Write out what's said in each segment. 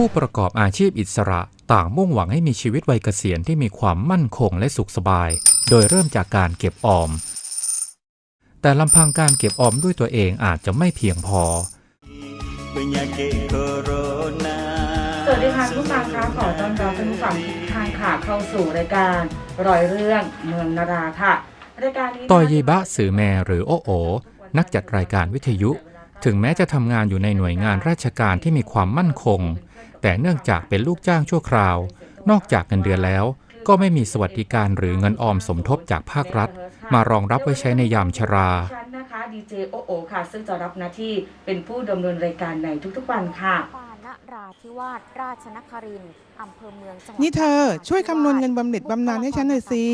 ผู้ประกอบอาชีพอิสระต่างมุ่งหวังให้มีชีวิตวัยเกษียณที่มีความมั่นคงและสุขสบาย โดยเริ่มจากการเก็บออม แต่ลำพังการเก็บออมด้วยตัวเองอาจจะไม่เพียงพอ penyakit corona สวัสดีค่ะคุณผู้ฟังคะขอต้อนรับท่านผู้ฟังทุกท่านค่ะเข้าสู่รายการรอยเรื่องเมืองนาราค่ะรายการนี้นะคะต่อยยีบะสื่อแมหรือโอโอ นักจัดรายการวิทยุ ถึงแม้จะทำงานอยู่ในหน่วยงานราชการที่มีความมั่นคง แต่เนื่องจากเป็นลูกจ้างชั่วคราว นอกจากเงินเดือนแล้ว ก็ไม่มีสวัสดิการหรือเงินออมสมทบจากภาครัฐ มารองรับไว้ใช้ในยามชราฉันนะคะดีเจโอโอค่ะ ซึ่งจะรับหน้าที่เป็นผู้ดำเนินรายการในทุกๆวันค่ะ ปานราธิวาสราชนครินทร์อำเภอเมืองจังหวัดนี่เธอช่วยคำนวณเงินบำเหน็จบำนาญให้ฉันหน่อยสิ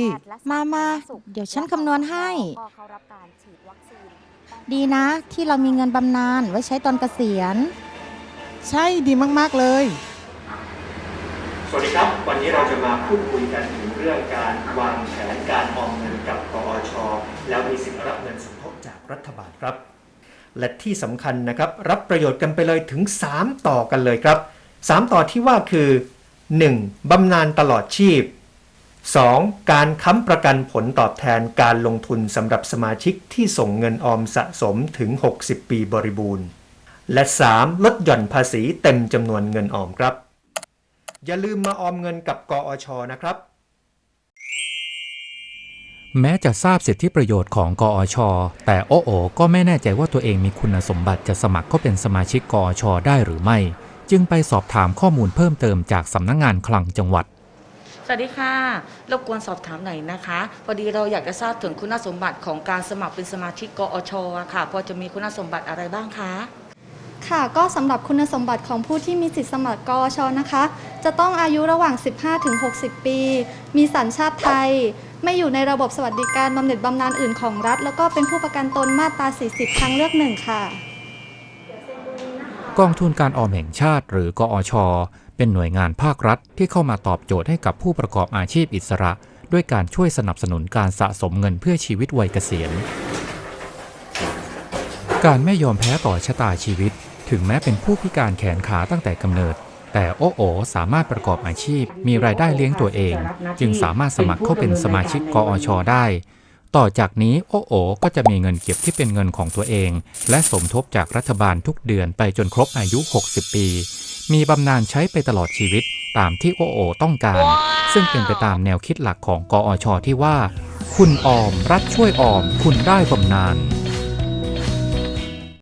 มามาเดี๋ยวฉันคำนวณให้ก็เข้ารับการฉีดวัคซีน ดีนะที่เรามีเงินบำนาญไว้ใช้ตอนเกษียณ ใช่ดีมากๆเลย สวัสดีครับ วันนี้เราจะมาพูดคุยกันถึงเรื่องการวางแผนการออมเงินกับกอช แล้วมีสิทธิ์รับเงินสมทบจากรัฐบาลครับ และที่สำคัญนะครับ รับประโยชน์กันไปเลยถึง 3 ต่อกันเลยครับ 3 ต่อที่ว่าคือ 1. บำนาญตลอดชีพ 2. การค้ำประกันผลตอบแทนการลงทุนสำหรับสมาชิกที่ส่งเงินออมสะสมถึง 60 ปีบริบูรณ์ และ 3. ลดหย่อนภาษีเต็มจำนวนเงินออมครับ อย่าลืมมาออมเงินกับกอชนะครับ แม้จะทราบสิทธิประโยชน์ของกอช แต่โอโอก็ไม่แน่ใจว่าตัวเองมีคุณสมบัติจะสมัครเข้าเป็นสมาชิกกอช ได้หรือไม่ จึงไปสอบถามข้อมูลเพิ่มเติมจากสำนักงงานคลังจังหวัด วัสดีค่ะ รบกวนสอบถามหน่อยนะคะ พอดีเราอยากจะทราบถึงคุณสมบัติของการสมัครเป็นสมาชิกกอชอะค่ะ พอจะมีคุณสมบัติอะไรบ้างคะ ค่ะ ก็สำหรับคุณสมบัติของผู้ที่มีสิทธิสมัครกอชนะคะ จะต้องอายุระหว่าง 15-60 ปี มีสัญชาติไทย ไม่อยู่ในระบบสวัสดิการบำเหน็จบำนาญอื่นของรัฐ แล้วก็เป็นผู้ประกันตนมาตรา 40 ทางเลือกหนึ่งค่ะ กองทุนการออมแห่งชาติหรือกอช เป็นหน่วยงานภาครัฐที่เข้ามาตอบโจทย์ให้กับผู้ประกอบอาชีพอิสระ ด้วยการช่วยสนับสนุนการสะสมเงินเพื่อชีวิตวัยเกษียณ การไม่ยอมแพ้ต่อชะตาชีวิต ถึงแม้เป็นผู้พิการแขนขาตั้งแต่กำเนิด แต่โอโอสามารถประกอบอาชีพ มีรายได้เลี้ยงตัวเอง จึงสามารถสมัครเข้าเป็นสมาชิกกอชได้ ต่อจากนี้โอโอก็จะมีเงินเก็บที่เป็นเงินของตัวเอง และสมทบจากรัฐบาลทุกเดือนไปจนครบอายุ 60 ปี มีบำนาญใช้ไปตลอดชีวิตตามที่โอโอต้องการ ซึ่งเป็นไปตามแนวคิดหลักของกอชที่ว่า คุณออมรัฐช่วยออม คุณได้บำนาญ